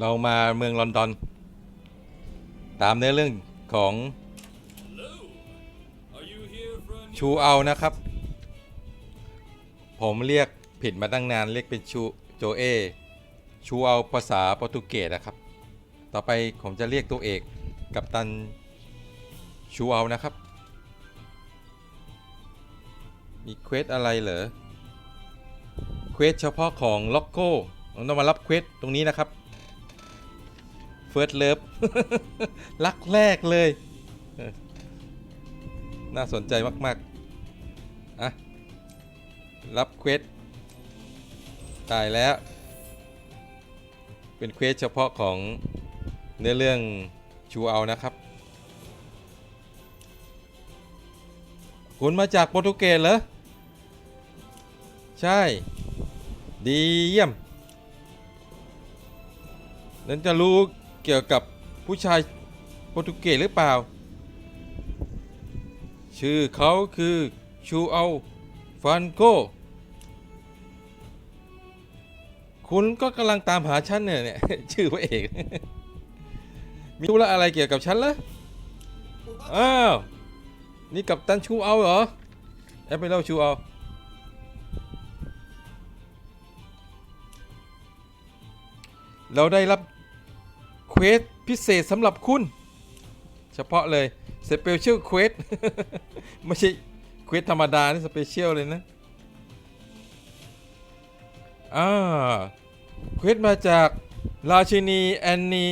เรามาเมืองลอนดอน ตามเนื้อเรื่องของชูเอานะครับ ผมเรียกผิดมาตั้งนานเรียกเป็นชูโจเอชูเอาภาษาโปรตุเกสนะครับ ต่อไปผมจะเรียกตัวเอกกับตันชูเอานะครับ มีเควสอะไรเหรอเควสเฉพาะของล็อกโก้ ต้องมารับเควสตรงนี้นะครับ เฟิร์สเลิฟรักแรกเลย น่าสนใจมากๆอะรับเควสตายแล้ว เป็นเควสเฉพาะของเนื้อเรื่องชูเอานะครับ คุณมาจากโปรตุเกสเหรอ ใช่ ดีเยี่ยมนั้นจะรู้ เกี่ยวกับผู้ชายโปรตุเกสหรือเปล่า ชื่อเขาคือชูเอาฟันโก คุณก็กำลังตามหาฉันเนี่ยเนี่ยชื่อพระเอก มีธุระอะไรเกี่ยวกับฉันเหรออ้าว นี่กับตันชูเอาเหรอแอปเปิลชูเอาเราได้รับ เควสพิเศษสำหรับคุณ เฉพาะเลยสเปเชียลเควสไม่ใช่เควสธรรมดา นี่สเปเชียลเลยนะอ่าเควสมาจากราชินี แอนนี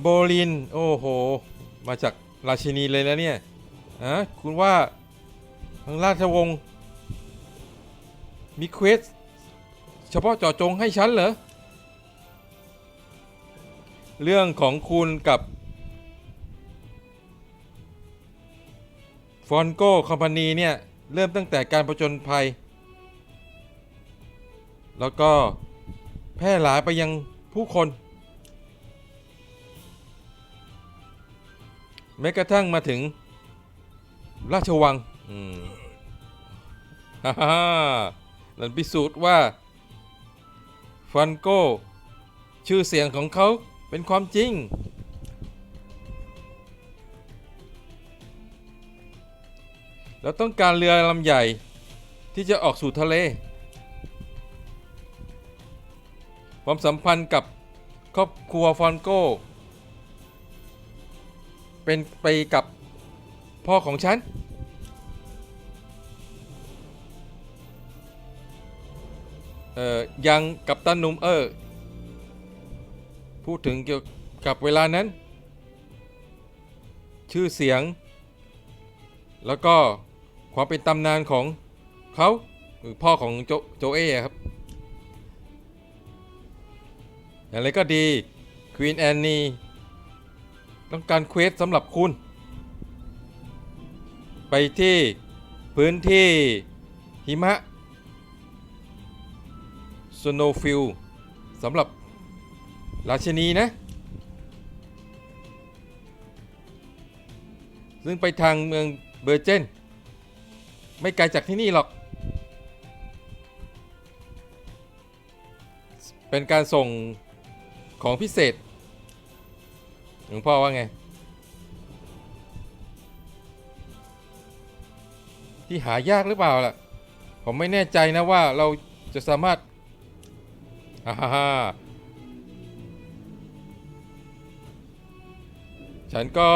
โบลิน โอ้โห มาจากราชินีเลยแล้วเนี่ยฮะคุณว่าทางราชวงศ์มีเควสเฉพาะเจาะจงให้ฉันเหรอ เรื่องของคุณกับฟอนโก้คอมพานีเนี่ย เริ่มตั้งแต่การประจนภัย แล้วก็แพร่หลายไปยังผู้คน แม้กระทั่งมาถึง ราชวังฮ่าฮ่านั่นพิสูจน์ว่าฟอนโก้ ชื่อเสียงของเขา เป็นความจริง เราต้องการเรือลำใหญ่ที่จะออกสู่ทะเล ความสัมพันธ์กับครอบครัวฟอนโก เป็นไปกับพ่อของฉัน เอ่อ ยังกับตันหนุ่มเออ พูดถึงเกี่ยวกับเวลานั้น ชื่อเสียง แล้วก็ความเป็นตำนานของเขาหรือพ่อของโจโจเอะครับอย่างไรก็ดีควีนแอนนีต้องการเควสสำหรับคุณ ไปที่พื้นที่หิมะสโนฟิลสำหรับ ราชินีนะ ซึ่งไปทางเมืองเบอร์เจน ไม่ไกลจากที่นี่หรอก เป็นการส่งของพิเศษ หลวงพ่อว่าไง ที่หายากหรือเปล่าล่ะ ผมไม่แน่ใจนะว่าเราจะสามารถฮ่า ฉันก็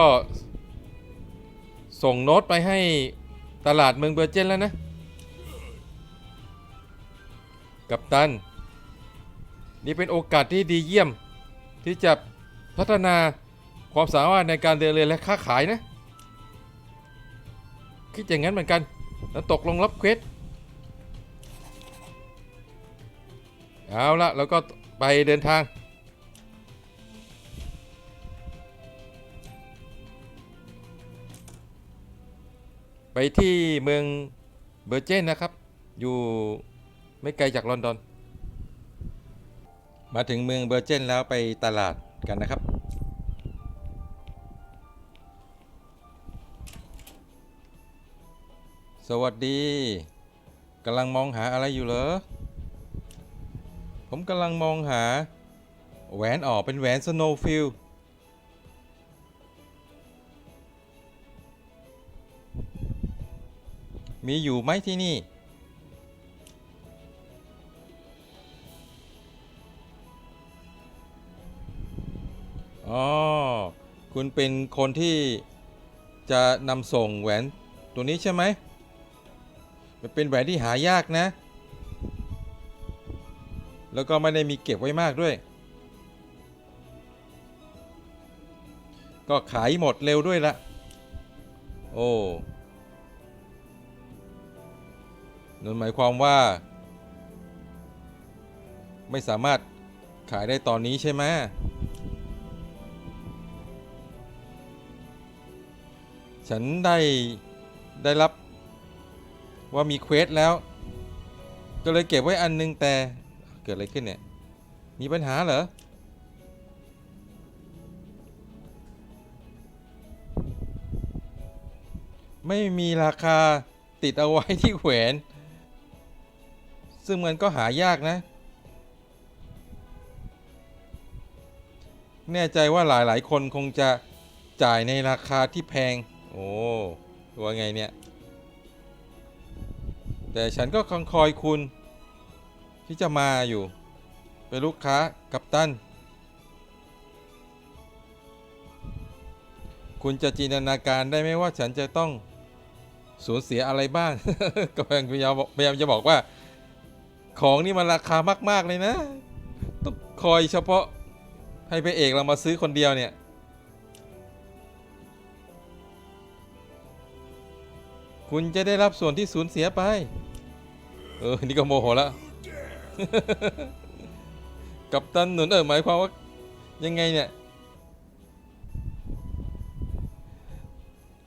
ส่งโน้ตไปให้ตลาดเมืองเบอร์เจนแล้วนะ กับตัน นี่เป็นโอกาสที่ดีเยี่ยม ที่จะพัฒนาความสามารถในการเดินเรือและค้าขายนะ คิดอย่างนั้นเหมือนกัน แล้วตกลงรับเควสเอาละแล้วก็ไปเดินทาง ไปที่เมืองเบอร์เจนนะครับ อยู่ไม่ไกลจากลอนดอน มาถึงเมืองเบอร์เจนแล้วไปตลาดกันนะครับ สวัสดีกำลังมองหาอะไรอยู่เหรอ ผมกำลังมองหาแหวนออกเป็นแหวนสโนว์ฟิล มีอยู่ไหมที่นี่ อ๋อ คุณเป็นคนที่จะนำส่งแหวนตัวนี้ใช่ไหม มันเป็นแหวนที่หายากนะ แล้วก็ไม่ได้มีเก็บไว้มากด้วย ก็ขายหมดเร็วด้วยละ โอ้ นั่นหมายความว่า ไม่สามารถขายได้ตอนนี้ใช่ไหมฉันได้ได้รับว่ามีเควสแล้ว ก็เลยเก็บไว้อันนึงแต่เกิดอะไรขึ้นเนี่ย มีปัญหาเหรอ ไม่มีราคาติดเอาไว้ที่แขวน ซึ่งมันก็หายากนะ แน่ใจว่าหลายๆ คนคงจะจ่ายในราคาที่แพง โอ้ว่าไงเนี่ย แต่ฉันก็คงคอยคุณ ที่จะมาอยู่ เป็นลูกค้ากับตัน คุณจะจินตนาการได้ไหมว่าฉันจะต้องสูญเสียอะไรบ้าง ก็พยายามพยายามจะบอกว่า ของนี่มันราคามาก ๆ เลยนะ ต้องคอยเฉพาะให้พระเอกเรามาซื้อคนเดียวเนี่ย คุณจะได้รับส่วนที่สูญเสียไป เออ นี่ก็โมโหแล้วกับตันหนุนเออหมายความว่ายังไงเนี่ย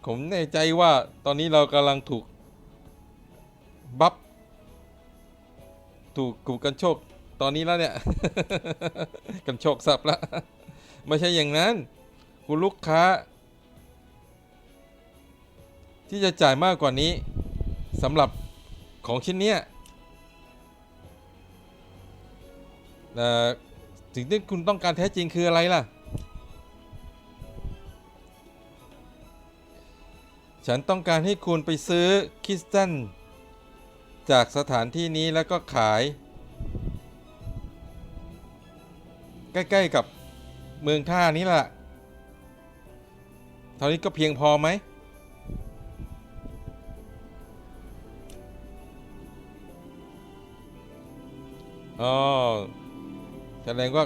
ผมแน่ใจว่าตอนนี้เรากำลังถูก บัฟ ถูกกูกันโชคตอนนี้แล้วเนี่ย กันโชคสับแล้วไม่ใช่อย่างนั้น คุณลูกค้า ที่จะจ่ายมากกว่านี้สำหรับของชิ้นเนี้ยสิ่งที่คุณต้องการแท้จริงคืออะไรล่ะ ฉันต้องการให้คุณไปซื้อคริสตัล จากสถานที่นี้แล้วก็ขาย ใกล้ๆกับเมืองท่านี้ล่ะเท่านี้ก็เพียงพอไหม อ๋อ แสดงว่า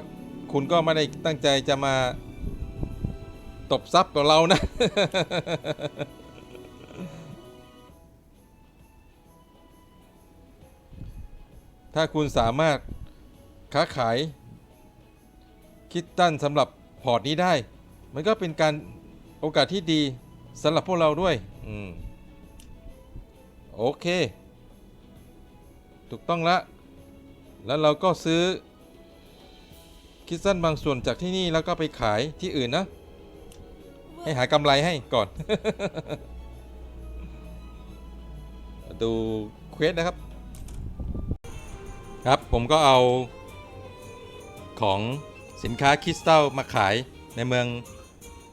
คุณก็ไม่ได้ตั้งใจจะมาตบซับกับเรานะ ถ้าคุณสามารถค้าขายคิดตันสำหรับพอร์ตนี้ได้ มันก็เป็นการโอกาสที่ดีสำหรับพวกเราด้วยอืมโอเค ถูกต้องละ แล้วเราก็ซื้อคิดสั้นบางส่วนจากที่นี่แล้วก็ไปขายที่อื่นนะ ให้หากำไรให้ก่อน ดูเควสนะครับ ครับผมก็เอาของสินค้าคริสตัลมาขายในเมือง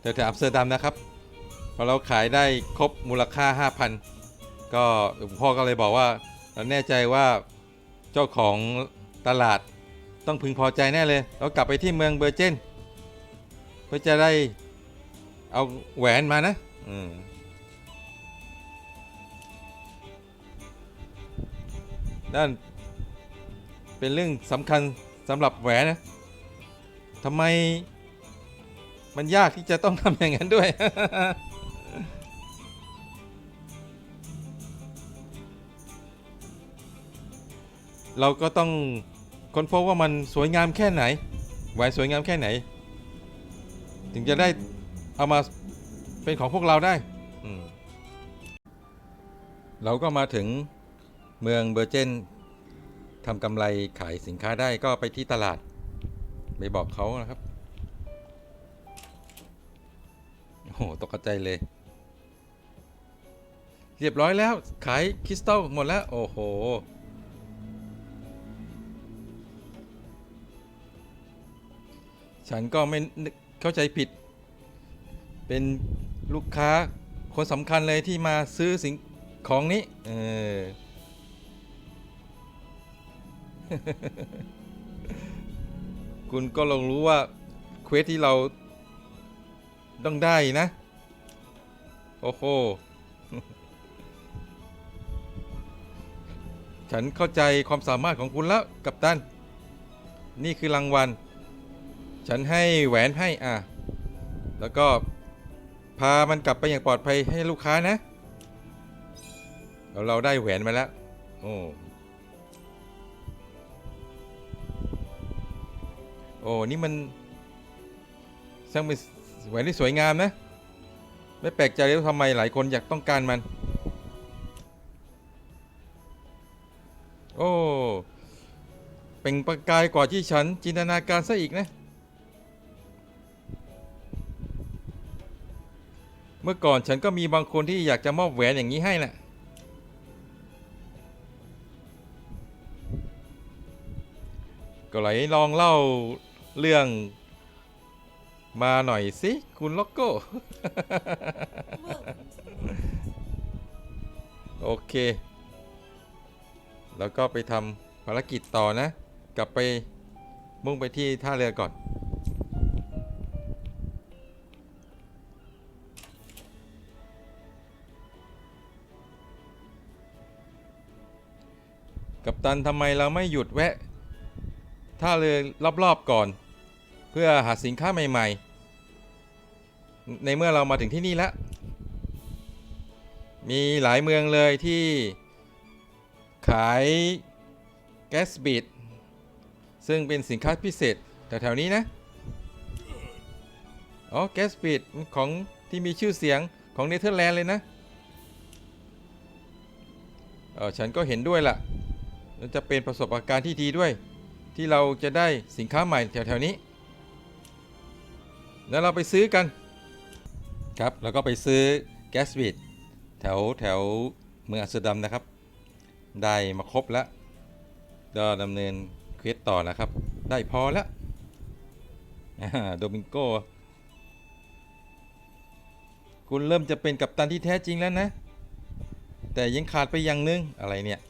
แถวๆอัมสเตอร์ดัมนะครับพอเราขายได้ครบมูลค่า 5,000 ก็หลวงพ่อก็เลยบอกว่า เราแน่ใจว่าเจ้าของตลาดต้องพึงพอใจแน่เลย เรากลับไปที่เมืองเบอร์เจนเพื่อจะได้เอาแหวนมานะอืมนั่น เป็นเรื่องสำคัญสำหรับแหวนนะทำไมมันยากที่จะต้องทำอย่างนั้นด้วย เราก็ต้องค้นพบว่ามันสวยงามแค่ไหนแหวนสวยงามแค่ไหน ถึงจะได้เอามาเป็นของพวกเราได้ เราก็มาถึงเมืองเบอร์เจน ทำกำไรขายสินค้าได้ก็ไปที่ตลาด ไปบอกเขานะครับ โอ้โหตกใจเลย เรียบร้อยแล้วขายคริสตัลหมดแล้ว โอ้โห ฉันก็ไม่เข้าใจผิด เป็นลูกค้าคนสำคัญเลยที่มาซื้อสิ่งของนี้ เออ คุณก็ลองรู้ว่า เควสที่เราต้องได้นะ โอ้โห ฉันเข้าใจความสามารถของคุณแล้วกัปตัน นี่คือรางวัล ฉันให้แหวนให้อะ แล้วก็พามันกลับไปอย่างปลอดภัยให้ลูกค้านะ เราเราได้แหวนมาแล้ว โอ้ โอ้นี่มันช่างเป็นแหวนที่สวยงามนะ ไม่แปลกใจเลยว่าทำไมหลายคนอยากต้องการมัน โอ้ เป็นประกายกว่าที่ฉันจินตนาการซะอีกนะ เมื่อก่อนฉันก็มีบางคนที่อยากจะมอบแหวนอย่างนี้ให้แหละก็ไหลลองเล่า เรื่องมาหน่อยสิ คุณล็อกโก้ โอเค แล้วก็ไปทำภารกิจต่อนะ กลับไปมุ่งไปที่ท่าเรือก่อน กัปตันทำไมเราไม่หยุดแวะ ท่าเรือรอบๆก่อน เพื่อหาสินค้าใหม่ๆ ในเมื่อเรามาถึงที่นี่แล้ว มีหลายเมืองเลยที่ขายแก๊สบีดซึ่งเป็นสินค้าพิเศษแถวๆนี้นะ อ๋อ แก๊สบีดของที่มีชื่อเสียงของเนเธอร์แลนด์เลยนะ เออฉันก็เห็นด้วยล่ะจะเป็นประสบการณ์ที่ดีด้วย ที่เราจะได้สินค้าใหม่แถวๆนี้ แล้วเราไปซื้อกัน ครับแล้วก็ไปซื้อแก๊สบีดแถวแถวเมืองอัสดัมนะครับ ได้มาครบแล้วก็ดำเนินเควสต่อนะครับ ได้พอแล้วโดมิงโกคุณเริ่มจะเป็นกัปตันที่แท้จริงแล้วนะ แต่ยังขาดไปอย่างหนึง อะไรเนี่ย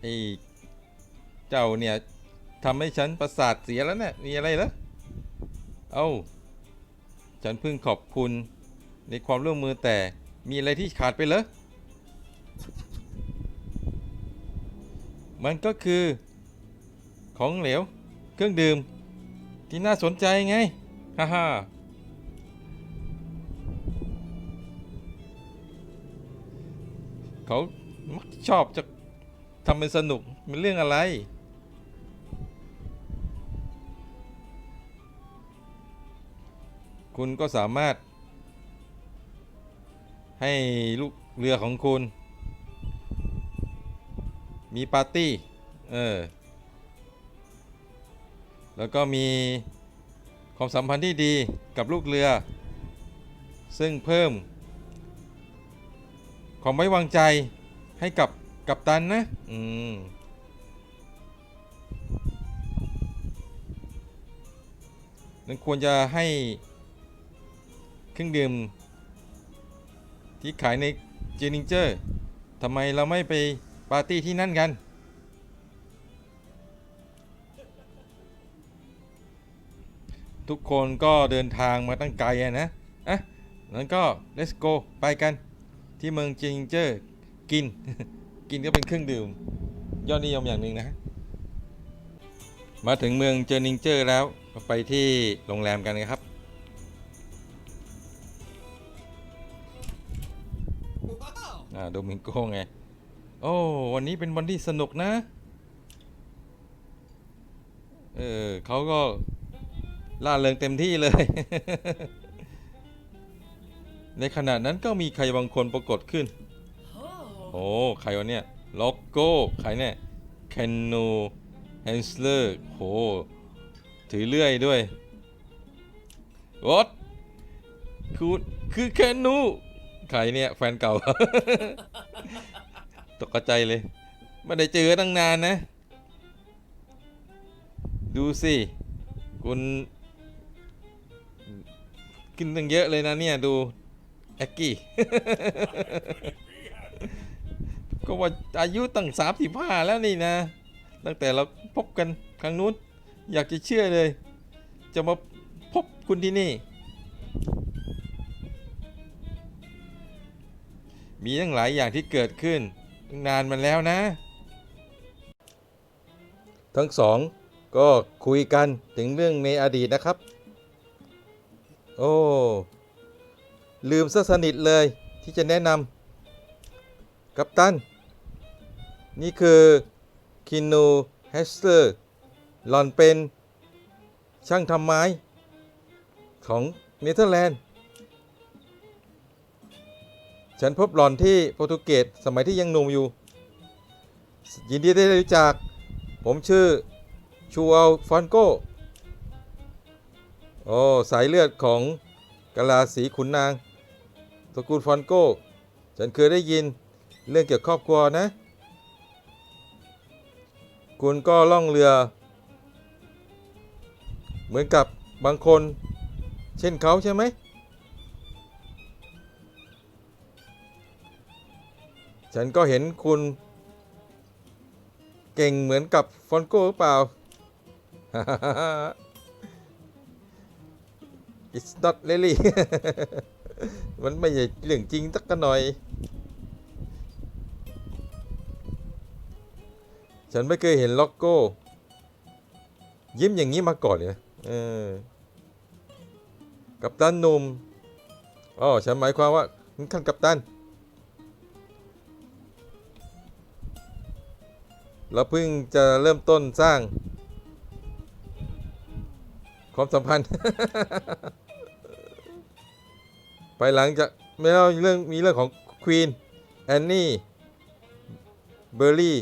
ไอ้เจ้าเนี่ย ทำให้ฉันประสาทเสียแล้วเนะี่ยมีอะไรเหรอเอ้า ฉันเพิ่งขอบคุณในความร่วมมือแต่มีอะไรที่ขาดไปเหรอ มันก็คือ ของเหลว เครื่องดื่ม ที่น่าสนใจไง ฮ่าฮ่าเขามักชอบจะทำเป็นสนุกเป็นเรื่องอะไร คุณก็สามารถ ให้ลูกเรือของคุณ มีปาร์ตี้ เออ แล้วก็มีความสัมพันธ์ที่ดีกับลูกเรือ ซึ่งเพิ่ม ความไว้วางใจให้กับกัปตันนะ อืมนั้นควรจะให้ รื่องดื่ม ที่ขายในเจนิงเจอร์ทำไมเราไม่ไปปาร์ตี้ที่นั่นกัน ทุกคนก็เดินทางมาตั้งไกลอะนะอะนั้นก็ let's go ไปกันที่เมืองเจนิงเจอร์กิน กินก็เป็นเครื่องดื่ม ยอดนิยมอย่างหนึ่งนะ มาถึงเมืองเจนิงเจอร์แล้วไปที่โรงแรมกันนะครับ อ่าโดมิงโกไง โอ้วันนี้เป็นวันที่สนุกนะ เออเขาก็ล่าเริงเต็มที่เลย ในขณะนั้นก็มีใครบางคนปรากฏขึ้น โอ้ใครวะเนี่ยล็อกโก้ใครเนี่ยแคนโนแฮนสเลอร์โหถือเลื่อยด้วยวอตคือคือแคนนู ใครเนี่ย แฟนเก่า ตกใจเลย ไม่ได้เจอตั้งนานนะ ดูสิ คุณขึ้นตั้งเยอะเลยนะเนี่ย ดูแอกกี้ ก็ว่าอายุตั้งสามสิบห้าแล้วนี่นะ ตั้งแต่เราพบกันครั้งนู้น อยากจะเชื่อเลย จะมาพบคุณที่นี่ มีตั้งหลายอย่างที่เกิดขึ้นตั้งนานมาแล้วนะ ทั้งสองก็คุยกันถึงเรื่องในอดีตนะครับ โอ้ ลืมซะสนิทเลยที่จะแนะนำกัปตัน นี่คือคินูแฮสเตอร์หลอนเป็นช่างทำไม้ของเนเธอร์แลนด์ ฉันพบหลอนที่โปรตุเกสสมัยที่ยังหนุ่มอยู่ ยินดีได้รู้จัก ผมชื่อชูอัลฟอนโกโอ้สายเลือดของกะลาสีขุนนางตระกูลฟอนโกฉันเคยได้ยินเรื่องเกี่ยวกับครอบครัวนะ คุณก็ล่องเรือ เหมือนกับบางคน เช่นเขาใช่ไหม ฉันก็เห็นคุณเก่งเหมือนกับฟอนโก้หรือเปล่า It's not really มันไม่ใช่เรื่องจริงสักหน่อย ฉันไม่เคยเห็นล็อกโก้ ยิ้มอย่างนี้มาก่อนเลยนะเออกับตันหนุ่มอ๋อฉันหมายความว่าท่านกับตัน เราเพิ่งจะเริ่มต้นสร้าง ความสัมพันธ์ ไปหลังจากไม่เล่าเรื่องมีเรื่องของควีนแอนนี่เบอร์รี่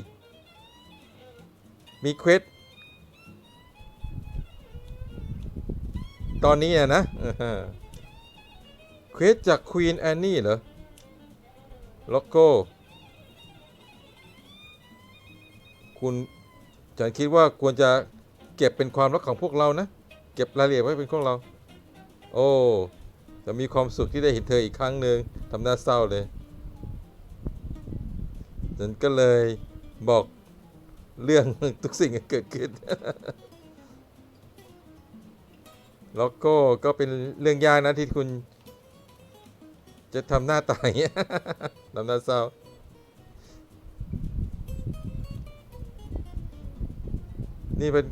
มีเควสตอนนี้อะนะเควสจากควีนแอนนี่เหรอโลโก้ คุณฉันคิดว่าควรจะเก็บเป็นความลับของพวกเรานะ เก็บรายละเอียดไว้เป็นของเรา โอ้จะมีความสุขที่ได้เห็นเธออีกครั้งหนึ่งทำหน้าเศร้าเลยฉันก็เลยบอกเรื่องทุกสิ่งที่เกิดขึ้น แล้วก็ก็เป็นเรื่องยากนะที่คุณ จะทำหน้าตายอย่างเงี้ยทำหน้าเศร้า นี่เป็น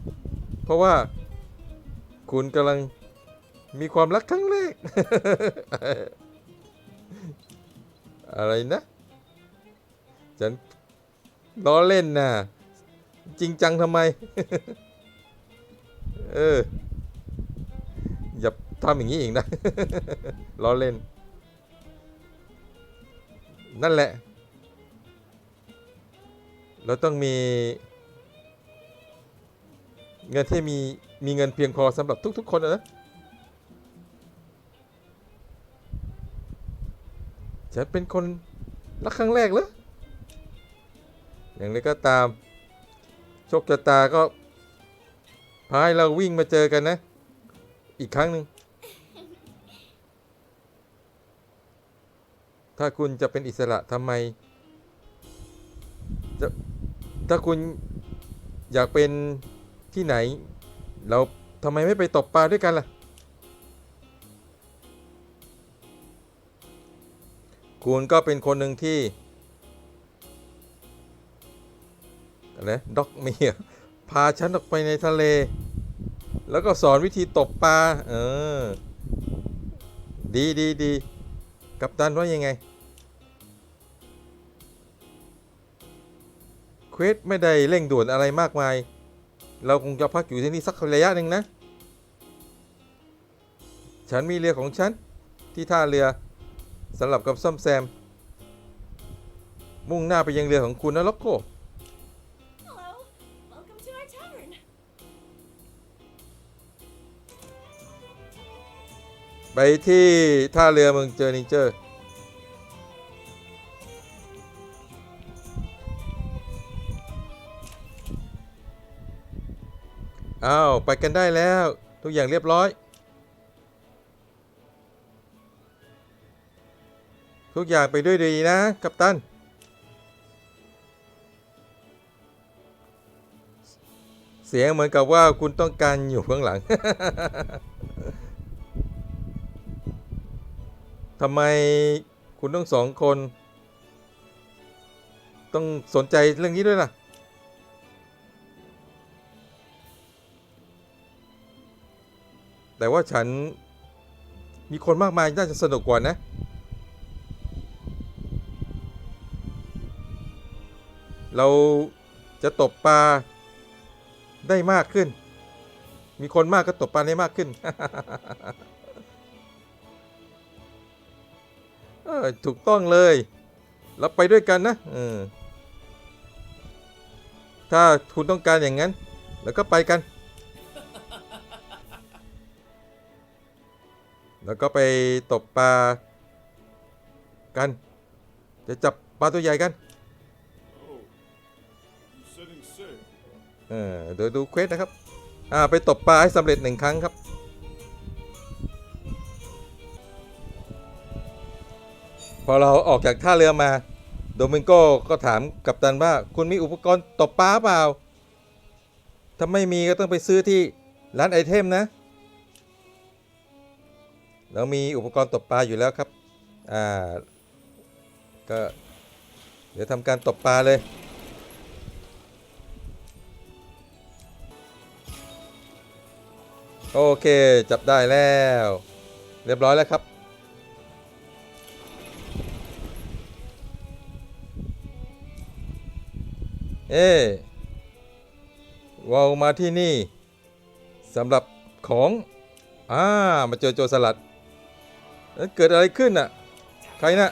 เพราะว่าคุณกำลังมีความรักครั้งแรก อะไรนะ ฉันล้อเล่นนะจริงจังทำไม เออ อย่าทำอย่างนี้อีกนะล้อเล่น นั่นแหละ เราต้องมี เงินที่มีมีเงินเพียงพอสำหรับทุก ๆ คนนะฉันเป็นคนรักครั้งแรกเหรออย่างไรก็ตามโชคชะตาก็พาให้เราวิ่งมาเจอกันนะ อีกครั้งหนึ่งถ้าคุณจะเป็นอิสระทำไมจะถ้าคุณอยากเป็น ที่ไหน เราทำไมไม่ไปตกปลาด้วยกันล่ะ คุณก็เป็นคนหนึ่งที่อะไรด็อกเมียพาฉันออกไปในทะเล แล้วก็สอนวิธีตกปลา เออ ดีดีดีกัปตันว่ายังไงเควสไม่ได้เร่งด่วนอะไรมากมาย เราคงจะพักอยู่ที่นี่สักระยะหนึ่งนะ ฉันมีเรือของฉัน ที่ท่าเรือสำหรับกับซ่อมแซม มุ่งหน้าไปยังเรือของคุณนะล็อกโก Hello. Welcome to our tavern. ไปที่ท่าเรือเมืองเจอร์นิเจอร์ อ้าวไปกันได้แล้ว ทุกอย่างเรียบร้อย ทุกอย่างไปด้วยดีนะกัปตัน เสียงเหมือนกับว่าคุณต้องการอยู่ข้างหลังทำไมคุณต้องสองคน ต้องสนใจเรื่องนี้ด้วยล่ะ แต่ว่าฉันมีคนมากมายน่าจะสนุกกว่านะ เราจะตบปลาได้มากขึ้น มีคนมากก็ตบปลาได้มากขึ้น เออถูกต้องเลย เราไปด้วยกันนะออถ้าคุณต้องการอย่างนั้น แล้วก็ไปกัน แล้วก็ไปตบปลากัน จะจับปลาตัวใหญ่กัน เออเดี๋ยวดูเควสนะครับ อ่า ไปตบปลาให้สำเร็จหนึ่งครั้งครับ พอเราออกจากท่าเรือมา โดมิงโก้ก็ถามกัปตันว่า คุณมีอุปกรณ์ตบปลาเปล่า ถ้าไม่มีก็ต้องไปซื้อที่ร้านไอเทมนะ เรามีอุปกรณ์ตบปลาอยู่แล้วครับ อ่า ก็ เดี๋ยวทำการตบปลาเลย โอเค จับได้แล้ว เรียบร้อยแล้วครับ เอ๊ะเรามาที่นี่สำหรับของ อ่า มาเจอโจรสลัด เกิดอะไรขึ้นน่ะ ใครน่ะ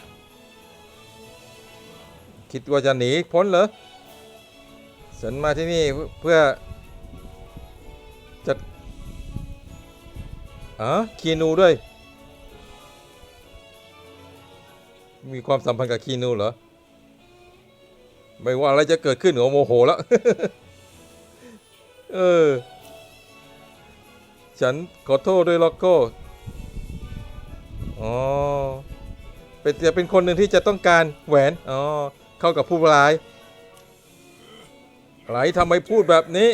คิดว่าจะหนีพ้นเหรอ ฉันมาที่นี่เพื่อจะอ๋อคีนูด้วย มีความสัมพันธ์กับคีนูเหรอ ไม่ว่าอะไรจะเกิดขึ้นโอโมโหแล้ว เออ ฉันขอโทษด้วยล็อกโก้ อ๋อเป็นจะเป็นคนหนึ่งที่จะต้องการแหวน อ๋อ เข้ากับผู้ร้ายอะไรทำไมพูดแบบนี้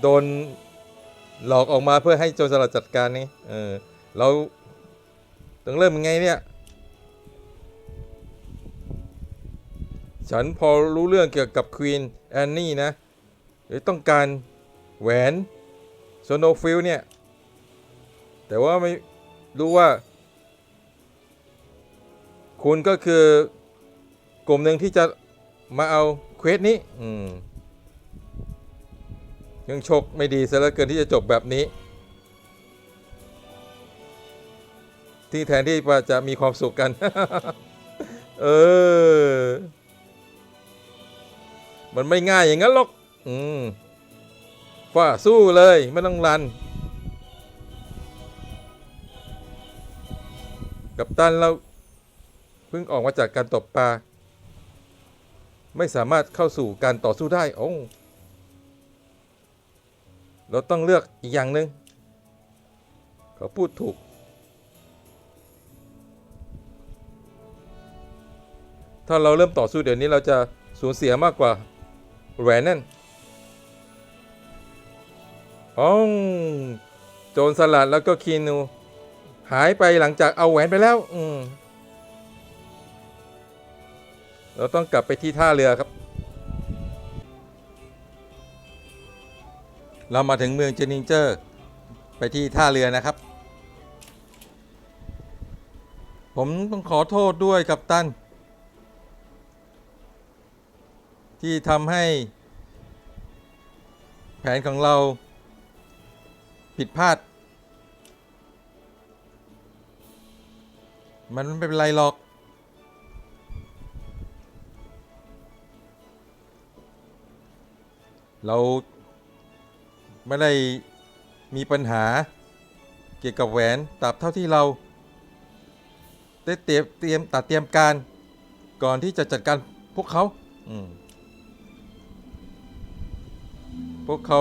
โดนหลอกออกมาเพื่อให้โจรสลัดจัดการนี่ เออ เราต้องเริ่มยังไงเนี่ย ฉันพอรู้เรื่องเกี่ยวกับควีนแอนนี่นะหรือต้องการแหวนโซโนฟิลเนี่ย แต่ว่าไม่รู้ว่า คุณก็คือกลุ่มหนึ่งที่จะมาเอาเควสนี้ อืมยังโชคไม่ดีซะเหลือเกินที่จะจบแบบนี้ ที่แทนที่จะมีความสุขกัน เออ มันไม่ง่ายอย่างนั้นหรอก อืมฝ่าสู้เลย ไม่ต้องรัน กับตันเราเพิ่งออกมาจากการตบปลา ไม่สามารถเข้าสู่การต่อสู้ได้โอ้เราต้องเลือกอีกอย่างหนึ่งเขาพูดถูก ถ้าเราเริ่มต่อสู้เดี๋ยวนี้เราจะสูญเสียมากกว่าแหวนนั่นอ๋อโจรสลัดแล้วก็คีนู หายไปหลังจากเอาแหวนไปแล้ว อืม เราต้องกลับไปที่ท่าเรือครับ เรามาถึงเมืองเจนิงเจอร์ ไปที่ท่าเรือนะครับ ผมต้องขอโทษด้วยกับตัน ที่ทำให้ แผนของเราผิดพลาด มันไม่เป็นไรหรอกเราไม่ได้มีปัญหาเกี่ยวกับแหวนตราบเท่าที่เราได้เตรียมเตรียมตัดเตรียมการก่อนที่จะจัดการพวกเขาพวกเขา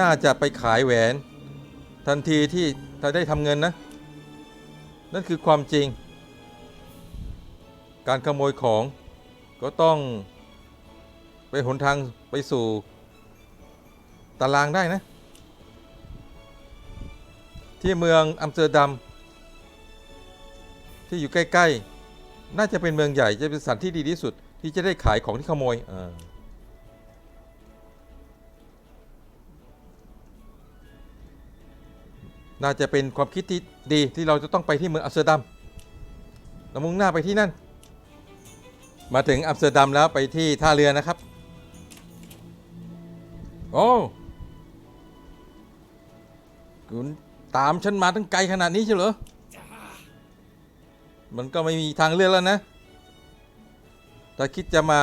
น่าจะไปขายแหวน ทันทีที่ถ้าได้ทำเงินนะ นั่นคือความจริง การขโมยของก็ต้องเป็นหนทางไปสู่ตารางได้นะ ที่เมืองอัมสเตอร์ดัม ที่อยู่ใกล้ ๆ น่าจะเป็นเมืองใหญ่จะเป็นสถานที่ดีที่สุดที่จะได้ขายของที่ขโมยอ่าน่าจะเป็นความคิดที่ดีที่เราจะต้องไปที่เมืองอัมสเตอร์ดัมเรามุ่งหน้าไปที่นั่น มาถึงอัมสเตอร์ดัมแล้วไปที่ท่าเรือนะครับ โอ้คุณตามฉันมาตั้งไกลขนาดนี้ใช่เหรอ มันก็ไม่มีทางเลือกแล้วนะ ถ้าคิดจะมา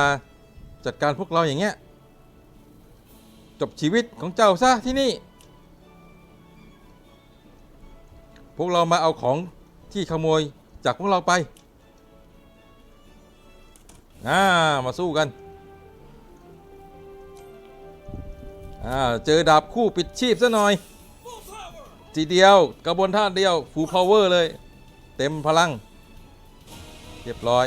จัดการพวกเราอย่างเงี้ย จบชีวิตของเจ้าซะที่นี่ พวกเรามาเอาของที่ขโมยจากพวกเราไป อ่ามาสู้กันอ่าเจอดาบคู่ปิดชีพซะหน่อยทีเดียวกระบวนท่าเดียวฟูลพาวเวอร์เลย เต็มพลัง เรียบร้อย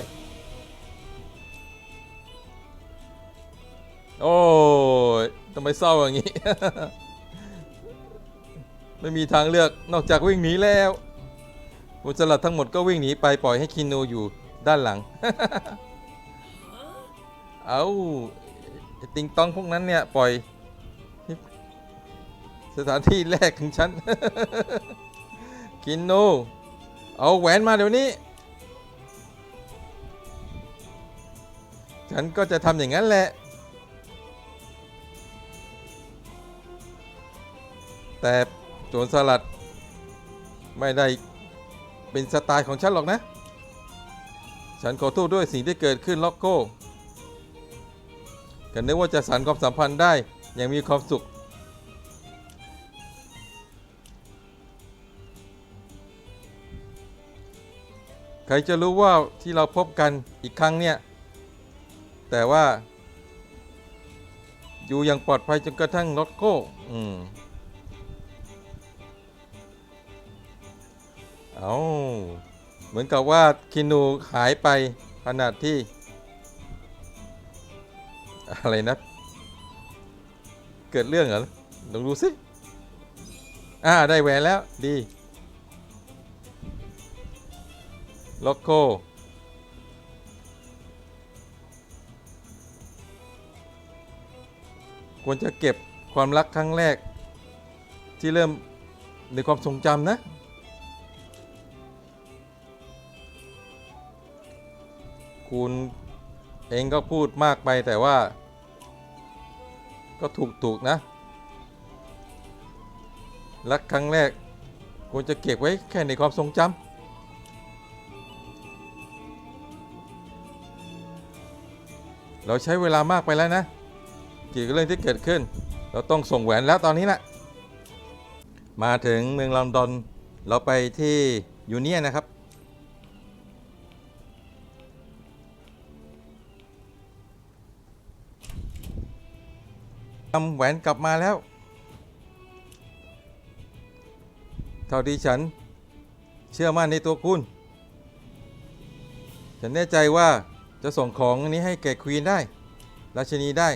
โอ้ยทำไมเศร้าอย่างนี้ ไม่มีทางเลือกนอกจากวิ่งหนีแล้วผู้สลัดทั้งหมดก็วิ่งหนีไปปล่อยให้คินโนอยู่ด้านหลัง เอาไอ้ติงตองพวกนั้นเนี่ย ปล่อย สถานที่แรกของฉันคินโน เอาแหวนมาเดี๋ยวนี้ ฉันก็จะทำอย่างนั้นแหละ แต่โจรสลัด ไม่ได้เป็นสไตล์ของฉันหรอกนะ ฉันขอโทษด้วยสิ่งที่เกิดขึ้นล็อกโก้ กันนึกว่าจะสานความสัมพันธ์ได้อย่างมีความสุข ใครจะรู้ว่าที่เราพบกันอีกครั้งเนี่ย แต่ว่า อยู่อย่างปลอดภัยจนกระทั่งล็อกโก้อืมเอาเหมือนกับว่าคินูหายไปขนาดที่ อะไรนะ เกิดเรื่องเหรอลองดูสิอ่า ได้แหวนแล้วดีล็อกโกควรจะเก็บความรักครั้งแรก ที่เริ่มในความทรงจำนะ คุณเองก็พูดมากไปแต่ว่า ก็ถูกถูกๆนะ รักครั้งแรกควรจะเก็บไว้แค่ในความทรงจำเราใช้เวลามากไปแล้วนะ เกี่ยวกับเรื่องที่เกิดขึ้น เราต้องส่งแหวนแล้วตอนนี้นะมาถึงเมืองลอนดอน เราไปที่ยูเนียนะครับ นำแหวนกลับมาแล้ว เท่าที่ฉันเชื่อมั่นในตัวคุณ ฉันแน่ใจว่าจะส่งของนี้ให้แก่ควีนได้ ราชินีได้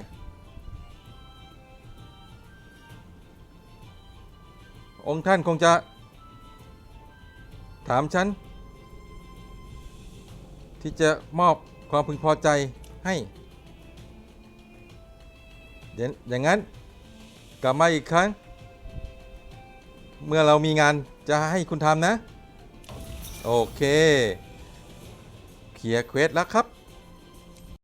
องค์ท่านคงจะ ถามฉัน ที่จะมอบความพึงพอใจให้ อย่างนั้นกลับมาอีกครั้ง เมื่อเรามีงานจะให้คุณทำนะ โอเค เคลียร์เควสแล้วครับ